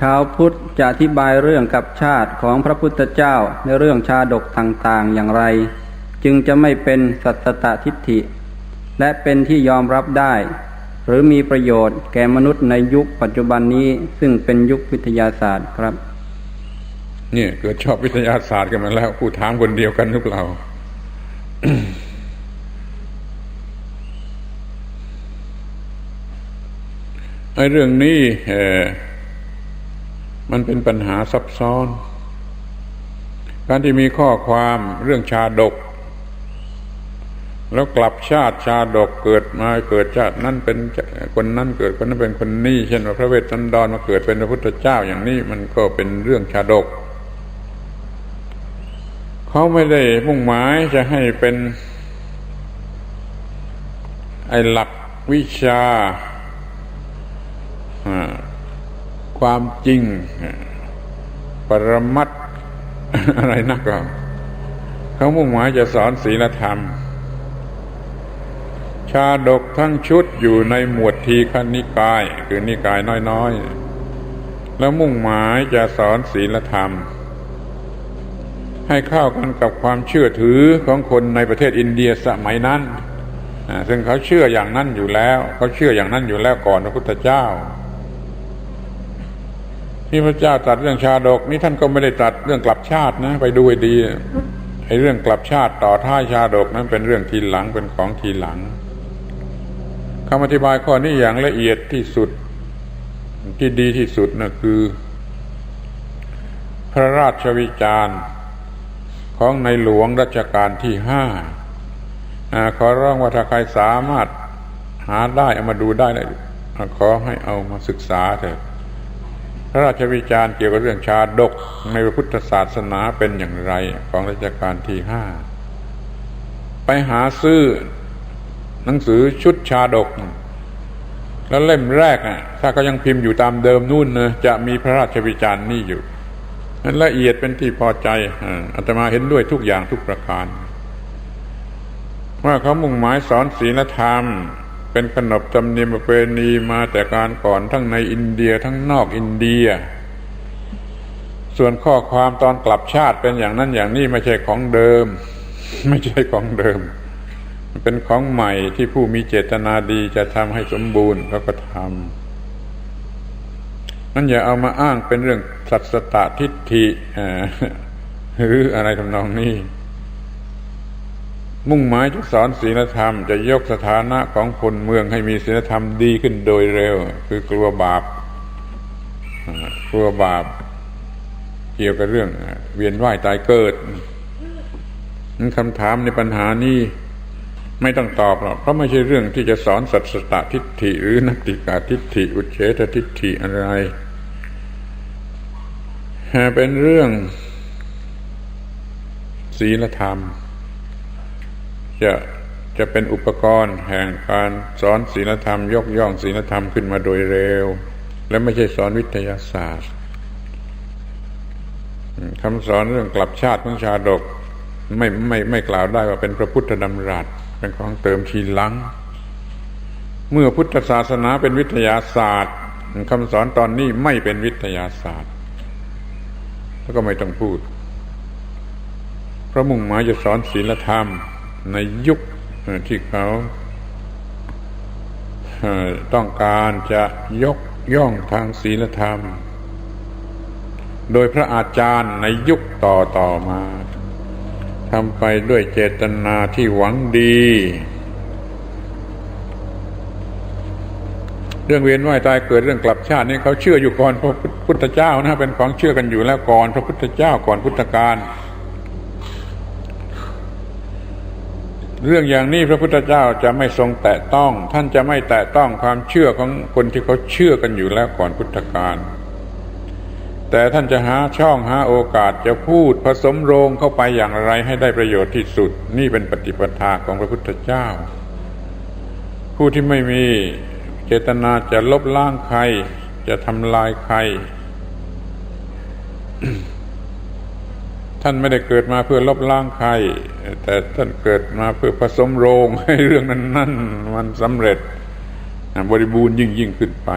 ชาวพุทธจะอธิบายเรื่องกับชาติของพระพุทธเจ้าในเรื่องชาดกต่างๆอย่างไร จึงจะไม่เป็นสัตตทิฏฐิ และเป็นที่ยอมรับได้ หรือมีประโยชน์แก่มนุษย์ในยุคปัจจุบันนี้ซึ่งเป็นยุควิทยาศาสตร์ครับ เนี่ยเกิดชอบวิทยาศาสตร์กันมาแล้วผู้ถามคนเดียวกันทุกเราไอ้เรื่องนี้เออ มันเป็นปัญหาซับซ้อน การที่มีข้อความเรื่องชาดก แล้วกลับชาติชาดกเกิดมาเกิดชาตินั่นเป็นคนนั้นเกิดคนนั้นเป็นคนนี้เช่นว่าพระเวสสันดรมาเกิดเป็นพระพุทธเจ้าอย่างนี้มันก็เป็นเรื่องชาดก เขาไม่ได้มุ่งหมายจะให้เป็น ไอ้หลักวิชา ความจริง ปรมัตอะไรนักก็เขามุ่งหมายจะสอนศีลธรรม ชาดกทั้งชุดอยู่ในหมวดทีคนิกาย คือนิกายน้อยๆ แล้วมุ่งหมายจะสอนศีลธรรม ให้เข้ากันกับความเชื่อถือของคนในประเทศอินเดียสมัยนั้น ซึ่งเขาเชื่ออย่างนั้นอยู่แล้ว เขาเชื่ออย่างนั้นอยู่แล้วก่อนพระพุทธเจ้า ที่พระเจ้าตรัสเรื่องชาดกนี่ท่านก็ไม่ได้ตรัสเรื่องกลับชาตินะ ไปดูให้ดีไอ้เรื่องกลับชาติต่อท้ายชาดกนั้นเป็นเรื่องทีหลังเป็นของทีหลังคำอธิบายข้อนี้อย่างละเอียดที่สุดที่ดีที่สุดนะคือ พระราชวิจารณ์ของในหลวงรัชกาลที่ห้าขอร้องว่าถ้าใครสามารถหาได้เอามาดูได้เลยขอให้เอามาศึกษาเถอะ ระราชวิจารณ์เกี่ยวกับเรื่องชาดกในพระพุทธศาสนาเป็นอย่างไรของรัชกาลที่ห้าไปหาซื้อหนังสือชุดชาดก แล้วเล่มแรกอะ ถ้าก็ยังพิมพ์อยู่ตามเดิมนู่นนะจะมีพระราชวิจารณ์นี่อยู่นั้นละเอียดเป็นที่พอใจอาตมาเห็นด้วยทุกอย่างทุกประการ ว่าเขามุ่งหมายสอนศีลธรรม เป็นขนบธรรมเนียมประเพณีมาแต่การก่อนทั้งในอินเดียทั้งนอกอินเดีย ส่วนข้อความตอนกลับชาติเป็นอย่างนั้นอย่างนี้ไม่ใช่ของเดิม ไม่ใช่ของเดิมเป็นของใหม่ที่ผู้มีเจตนาดีจะทำให้สมบูรณ์เขาก็ทำนั่นอย่าเอามาอ้างเป็นเรื่องสัตสตทิฏฐิหรืออะไรทำนองนี้ มุ่งหมายจะสอนศีลธรรม จะยกสถานะของคนเมืองให้มีศีลธรรมดีขึ้นโดยเร็ว คือกลัวบาปกลัวบาป เกี่ยวกับเรื่อง เวียนว่ายตายเกิดนั้นคำถามในปัญหานี้ไม่ต้องตอบหรอกเพราะไม่ใช่เรื่องที่จะสอนสัตสตทิฏฐิ หรือนัตติกาทิฏฐิ อุเฉททิฏฐิอะไรเป็นเรื่องศีลธรรม จะจะเป็นอุปกรณ์แห่งการสอนศีลธรรม ยกย่องศีลธรรมขึ้นมาโดยเร็ว และไม่ใช่สอนวิทยาศาสตร์คำสอนเรื่องกลับชาติของชาดกไม่ไม่ไม่กล่าวได้ว่าเป็นพระพุทธดำรัสเป็นของเติมทีหลัง เมื่อพุทธศาสนาเป็นวิทยาศาสตร์คำสอนตอนนี้ไม่เป็นวิทยาศาสตร์ แล้วก็ไม่ต้องพูดพระมุ่งหมายจะสอนศีลธรรม ในยุคที่เขาต้องการจะยกย่องทางศีลธรรม โดยพระอาจารย์ในยุคต่อต่อมาทำไปด้วยเจตนาที่หวังดี เรื่องเวียนว่ายตายเกิดเรื่องกลับชาตินี่เขาเชื่ออยู่ก่อนพระพุทธเจ้านะเป็นของเชื่อกันอยู่แล้วก่อนพระพุทธเจ้าก่อนพุทธกาล เรื่องอย่างนี้พระพุทธเจ้าจะไม่ทรงแตะต้อง ท่านจะไม่แตะต้องความเชื่อของคนที่เขาเชื่อกันอยู่แล้วก่อนพุทธกาลแต่ท่านจะหาช่องหาโอกาสจะพูดผสมโรงเข้าไปอย่างไรให้ได้ประโยชน์ที่สุด นี่เป็นปฏิปทาของพระพุทธเจ้า ผู้ที่ไม่มีเจตนาจะลบล้างใคร จะทำลายใคร ท่านไม่ได้เกิดมาเพื่อลบล้างใคร แต่ท่านเกิดมาเพื่อผสมโรงให้เรื่องนั้นนั่นมันสำเร็จ บริบูรณ์ยิ่งยิ่งขึ้นไป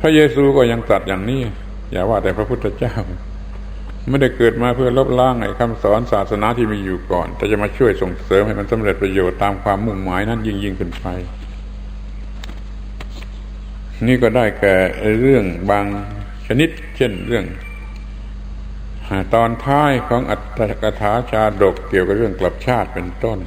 พระเยซูก็ยังตรัสอย่างนี้ อย่าว่าแต่พระพุทธเจ้า ไม่ได้เกิดมาเพื่อลบล้างไอ้คำสอนศาสนาที่มีอยู่ก่อนแต่จะมาช่วยส่งเสริมให้มันสำเร็จประโยชน์ตามความมุ่งหมายนั้นยิ่งยิ่งขึ้นไป นี่ก็ได้แก่เรื่องบางชนิด เช่นเรื่อง ตอนท้ายของอัตถกถาชาดกเกี่ยวกับเรื่องกลับชาติเป็นต้น